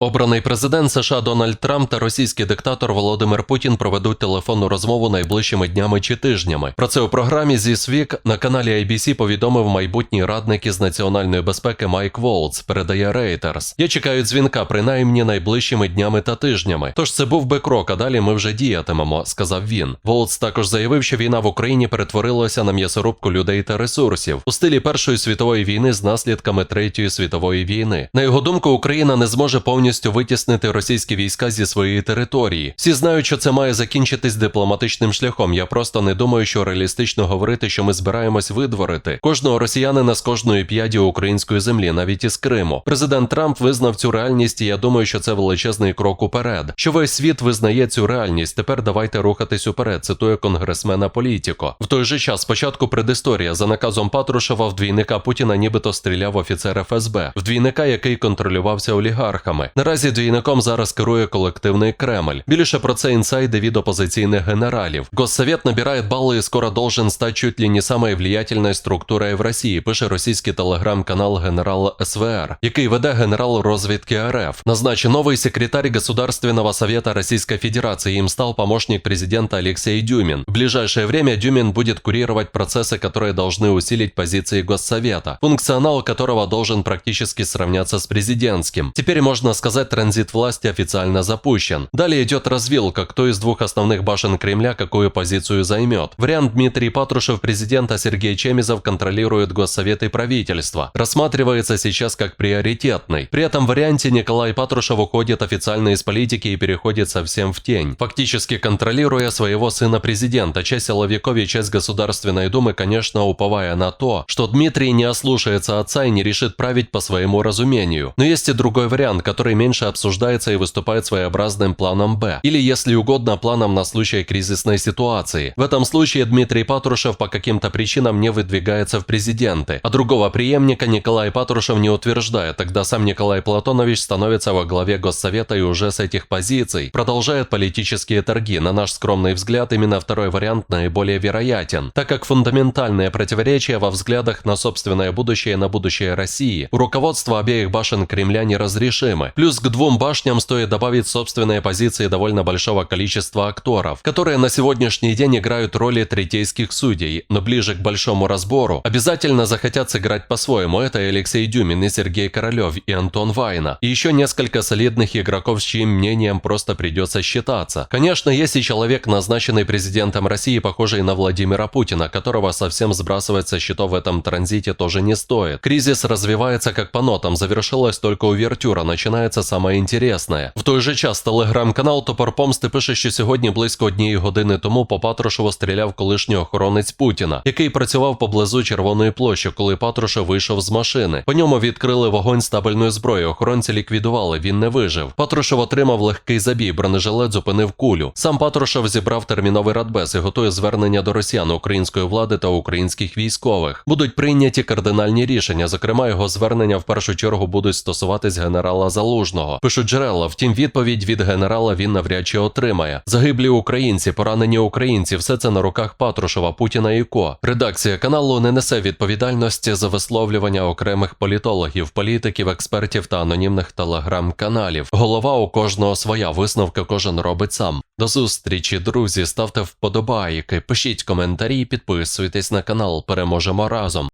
Обраний президент США Дональд Трамп та російський диктатор Володимир Путін проведуть телефонну розмову найближчими днями чи тижнями. Про це у програмі «This Week» на каналі ABC повідомив майбутній радник із національної безпеки Майк Волц, передає Reuters. Я чекаю дзвінка принаймні найближчими днями та тижнями. Тож це був би крок, а далі ми вже діятимемо, сказав він. Волц також заявив, що війна в Україні перетворилася на м'ясорубку людей та ресурсів у стилі Першої світової війни з наслідками Третьої світової війни. На його думку, Україна не зможе повністю витіснити російські війська зі своєї території. Всі знають, що це має закінчитись дипломатичним шляхом. Я просто не думаю, що реалістично говорити, що ми збираємось видворити кожного росіянина з кожної п'яді української землі, навіть із Криму. Президент Трамп визнав цю реальність, і я думаю, що це величезний крок уперед. Що весь світ визнає цю реальність. Тепер давайте рухатись уперед. Цитує конгресмена Політіко. В той же час, спочатку предісторія за наказом Патрушева в двійника Путіна, нібито стріляв офіцер ФСБ, в двійника, який контролювався олігархами. Наразі двійником зараз керує колективний Кремль. Більше про це інсайди від опозиційних генералів. Госсовет набирає балли і скоро должен стати чуть ли не самой влиятельной структурою в Росії, пише російський телеграм-канал Генерал СВР, який веде генерал розвідки РФ. Назначен новый секретарь Государственного совета Российской Федерации. Им стал помощник президента Алексей Дюмин. В ближайшее время Дюмин будет курировать процессы, которые должны усилить позиции Госсовета, функционал которого должен практически сравняться с президентским. Теперь можно сказать, транзит власти официально запущен. Далее идет развилка, кто из двух основных башен Кремля какую позицию займет. Вариант Дмитрий Патрушев президента Сергей Чемизов контролирует Госсовет и правительство. Рассматривается сейчас как приоритетный. При этом варианте Николай Патрушев уходит официально из политики и переходит совсем в тень, фактически контролируя своего сына президента. Часть силовиков и часть Государственной Думы, конечно, уповая на то, что Дмитрий не ослушается отца и не решит править по своему разумению. Но есть и другой вариант, который меньше обсуждается и выступает своеобразным планом Б. Или, если угодно, планом на случай кризисной ситуации. В этом случае Дмитрий Патрушев по каким-то причинам не выдвигается в президенты, а другого преемника Николай Патрушев не утверждает. Тогда сам Николай Платонович становится во главе Госсовета и уже с этих позиций продолжает политические торги. На наш скромный взгляд, именно второй вариант наиболее вероятен, так как фундаментальные противоречия во взглядах на собственное будущее и на будущее России у руководства обеих башен Кремля неразрешимы. Плюс к двум башням стоит добавить собственные позиции довольно большого количества акторов, которые на сегодняшний день играют роли третейских судей, но ближе к большому разбору обязательно захотят сыграть по-своему. Это Алексей Дюмин, и Сергей Королев, и Антон Вайна, и еще несколько солидных игроков, с чьим мнением просто придется считаться. Конечно, есть и человек, назначенный президентом России, похожий на Владимира Путина, которого совсем сбрасывать со счетов в этом транзите тоже не стоит. Кризис развивается как по нотам, завершилась только увертюра, починається саме інтересне. В той же час телеграм-канал Топор Помсти пише, що сьогодні близько однієї години тому по Патрушеву стріляв колишній охоронець Путіна, який працював поблизу Червоної площі, коли Патрушев вийшов з машини. По ньому відкрили вогонь з табельної зброї. Охоронці ліквідували, він не вижив. Патрушев отримав легкий забій, бронежилет зупинив кулю. Сам Патрушев зібрав терміновий радбез і готує звернення до росіян, української влади та українських військових. Будуть прийняті кардинальні рішення. Зокрема, його звернення в першу чергу будуть стосуватись генерала Залужного. Пишуть джерела, втім, відповідь від генерала він навряд чи отримає. Загиблі українці, поранені українці, все це на руках Патрушева, Путіна і Ко. Редакція каналу не несе відповідальності за висловлювання окремих політологів, політиків, експертів та анонімних телеграм-каналів. Голова у кожного своя висновка кожен робить сам. До зустрічі, друзі. Ставте вподобайки, пишіть коментарі, підписуйтесь на канал. Переможемо разом.